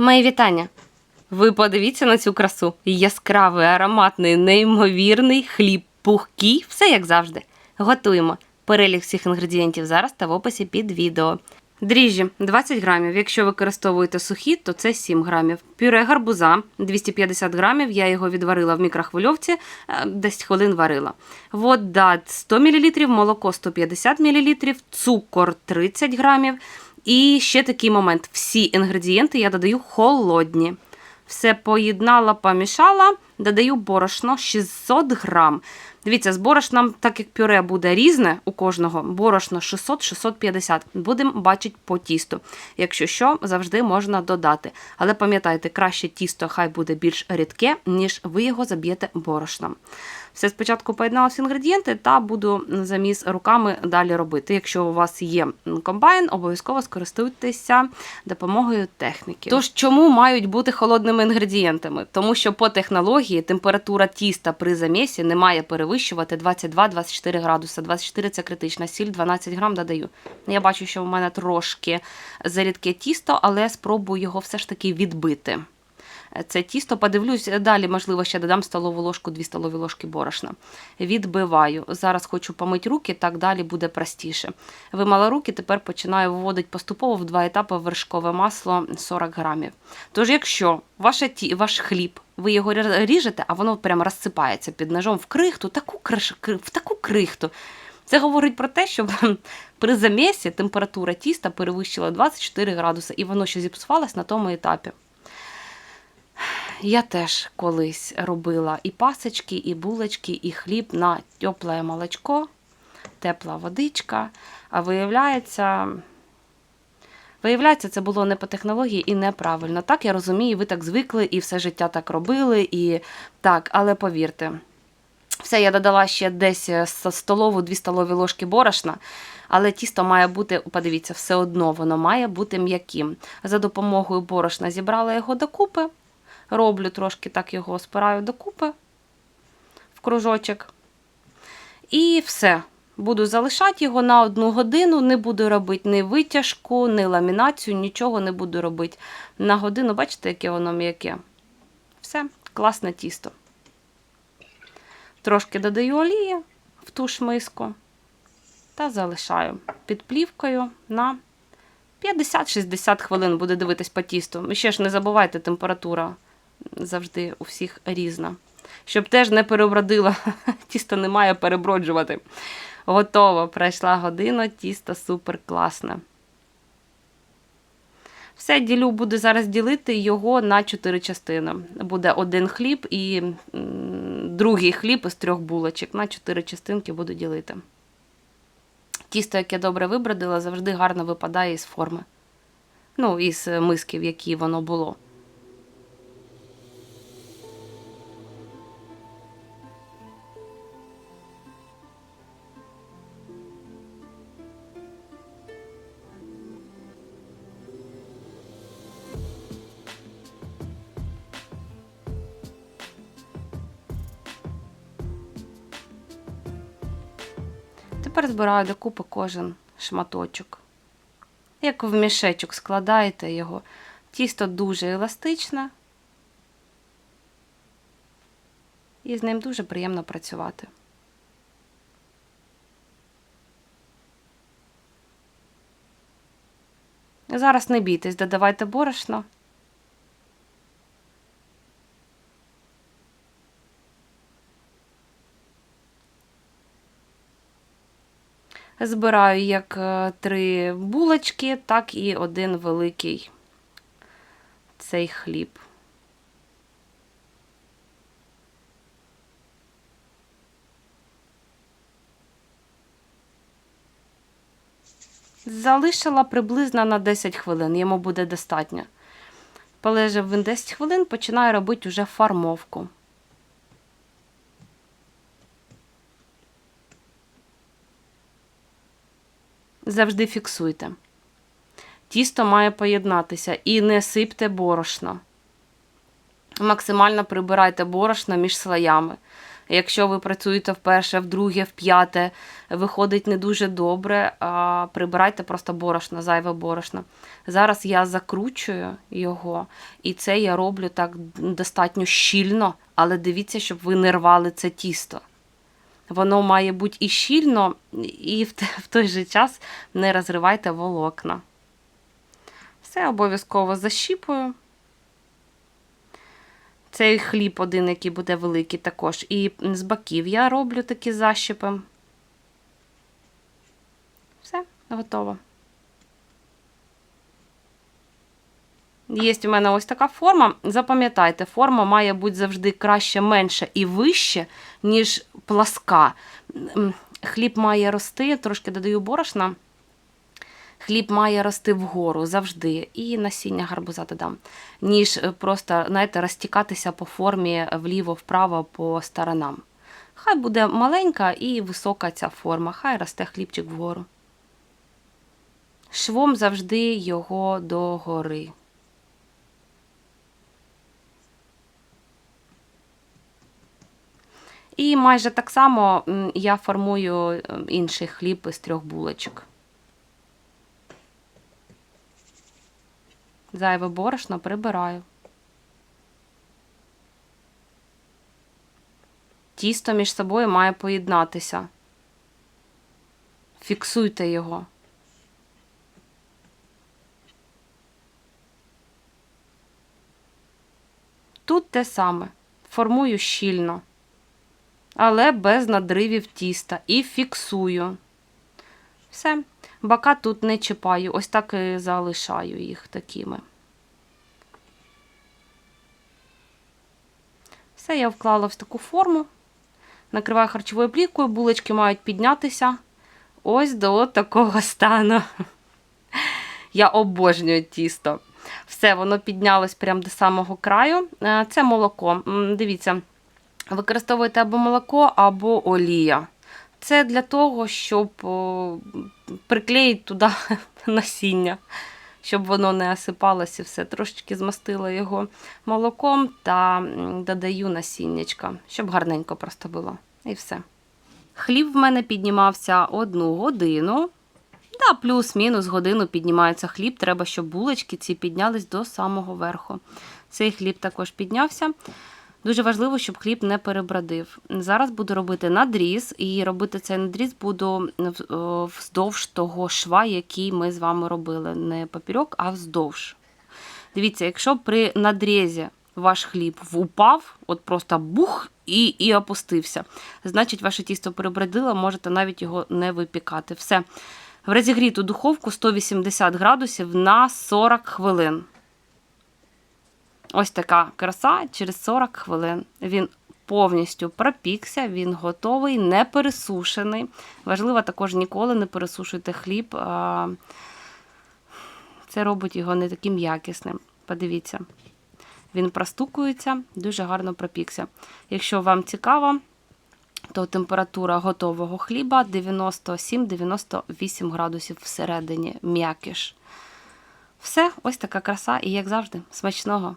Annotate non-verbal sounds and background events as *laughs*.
Мої вітання. Ви подивіться на цю красу. Яскравий, ароматний, неймовірний хліб, пухкий, все як завжди. Готуємо. Перелік всіх інгредієнтів зараз та в описі під відео. Дріжджі 20 грамів. Якщо використовуєте сухі, то це 7 грамів. Пюре гарбуза 250 грамів. Я його відварила в мікрохвильовці, е, 10 хвилин варила. Вода 100 мл, молоко 150 мл, цукор 30 грамів. І ще такий момент: всі інгредієнти я додаю холодні. Все поєднала, помішала, додаю борошно 600 грам. Дивіться, з борошном, так як пюре буде різне у кожного, борошно 600-650. Будемо бачити по тісту. Якщо що, завжди можна додати. Але пам'ятайте, краще тісто хай буде більш рідке, ніж ви його заб'єте борошном. Все спочатку поєднала всі інгредієнти та буду заміс руками далі робити. Якщо у вас є комбайн, обов'язково скористуйтеся допомогою техніки. Тож чому мають бути холодними інгредієнтами? Тому що по технології температура тіста при замісі не має перевищувати 22-24 градуси. 24 це критична сіль, 12 грам додаю. Я бачу, що в мене трошки зарідке тісто, але спробую його все ж таки відбити це тісто. Подивлюсь, далі, можливо, ще додам столову ложку, 2 столові ложки борошна. Відбиваю. Зараз хочу помити руки, так далі буде простіше. Вимила руки, тепер починаю виводити поступово в два етапи вершкове масло 40 грамів. Тож, якщо ваше ті, ваш хліб, ви його ріжете, а воно прямо розсипається під ножом в крихту, таку криш, в таку крихту. Це говорить про те, що *laughs* при замісі температура тіста перевищила 24 градуси, і воно ще зіпсувалось на тому етапі. Я теж колись робила і пасочки, і булочки, і хліб на тепле молочко, тепла водичка. А виявляється, виявляється, це було не по технології і неправильно. Так, я розумію, ви так звикли і все життя так робили. і так, Але повірте, все, я додала ще десь столову, дві столові ложки борошна. Але тісто має бути, подивіться, все одно воно має бути м'яким. За допомогою борошна зібрала його докупи. Роблю трошки так його спираю докупи в кружочок. І все. Буду залишати його на одну годину, не буду робити ні витяжку, ні ламінацію, нічого не буду робити. На годину, бачите, яке воно м'яке. Все, класне тісто. Трошки додаю олії в ту ж миску та залишаю під плівкою на 50-60 хвилин буде дивитись по тісту. І ще ж не забувайте, температура завжди у всіх різна. Щоб теж не перебродила, *laughs* тісто не має переброджувати. Готово. Пройшла година, тісто супер класне. Все, ділю, буду зараз ділити його на 4 частини. Буде один хліб і другий хліб із трьох булочок. На 4 частинки буду ділити. Тісто, яке добре вибродила, завжди гарно випадає із форми. Ну, із миски, в якій воно було. Тепер збираю докупи кожен шматочок. Як в мішечок складаєте його, тісто дуже еластичне, і з ним дуже приємно працювати. Зараз не бійтесь, додавайте борошно. Збираю як е, три булочки, так і один великий цей хліб. Залишила приблизно на 10 хвилин, йому буде достатньо. Полежав він 10 хвилин, починаю робити вже фармовку. Завжди фіксуйте. Тісто має поєднатися і не сипте борошно. Максимально прибирайте борошно між слоями, Якщо ви працюєте вперше, вдруге, вп'яте, виходить не дуже добре, а прибирайте просто борошно, зайве борошно. Зараз я закручую його, і це я роблю так достатньо щільно, але дивіться, щоб ви не рвали це тісто. Воно має бути і щільно, і в той же час не розривайте волокна. Все обов'язково защіпую. Цей хліб один, який буде великий також. І з боків я роблю такі защіпи. Все, готово. Є у мене ось така форма. Запам'ятайте, форма має бути завжди краще, менше і вище, ніж пласка. Хліб має рости, трошки додаю борошна. Хліб має рости вгору завжди, і насіння гарбуза додам, ніж е, просто, знаєте, розтікатися по формі вліво-вправо по сторонам. Хай буде маленька і висока ця форма, хай росте хлібчик вгору. Швом завжди його догори. І майже так само я формую інший хліб із трьох булочок. Зайве борошно прибираю. Тісто між собою має поєднатися. Фіксуйте його. Тут те саме. Формую щільно, але без надривів тіста і фіксую. Все. Бока тут не чіпаю, ось так і залишаю їх такими. Все, я вклала в таку форму. Накриваю харчовою плівкою, булочки мають піднятися ось до такого стану. Я обожнюю тісто. Все, воно піднялось прямо до самого краю. Е, Це молоко. Дивіться, використовуєте або молоко, або олія. Це для того, щоб приклеїти туди *laughs* насіння, щоб воно не осипалося все. Трошечки змастила його молоком та додаю насіннячка, щоб гарненько просто було. І все. Хліб в мене піднімався одну годину. Да, плюс-мінус годину піднімається хліб. Треба, щоб булочки ці піднялись до самого верху. Цей хліб також піднявся. Дуже важливо, щоб хліб не перебродив. Зараз буду робити надріз, і робити цей надріз буду вздовж того шва, який ми з вами робили. Не папірок, а вздовж. Дивіться, якщо при надрізі ваш хліб упав, от просто бух і, і опустився, значить ваше тісто перебродило, можете навіть його не випікати. Все. В розігріту духовку 180 градусів на 40 хвилин. Ось така краса через 40 хвилин. Він повністю пропікся, він готовий, не пересушений. Важливо також ніколи не пересушуйте хліб. Це робить його не таким якісним. Подивіться. Він простукується, дуже гарно пропікся. Якщо вам цікаво, то температура готового хліба 97-98 градусів всередині м'якіш. Все, ось така краса, і як завжди, смачного.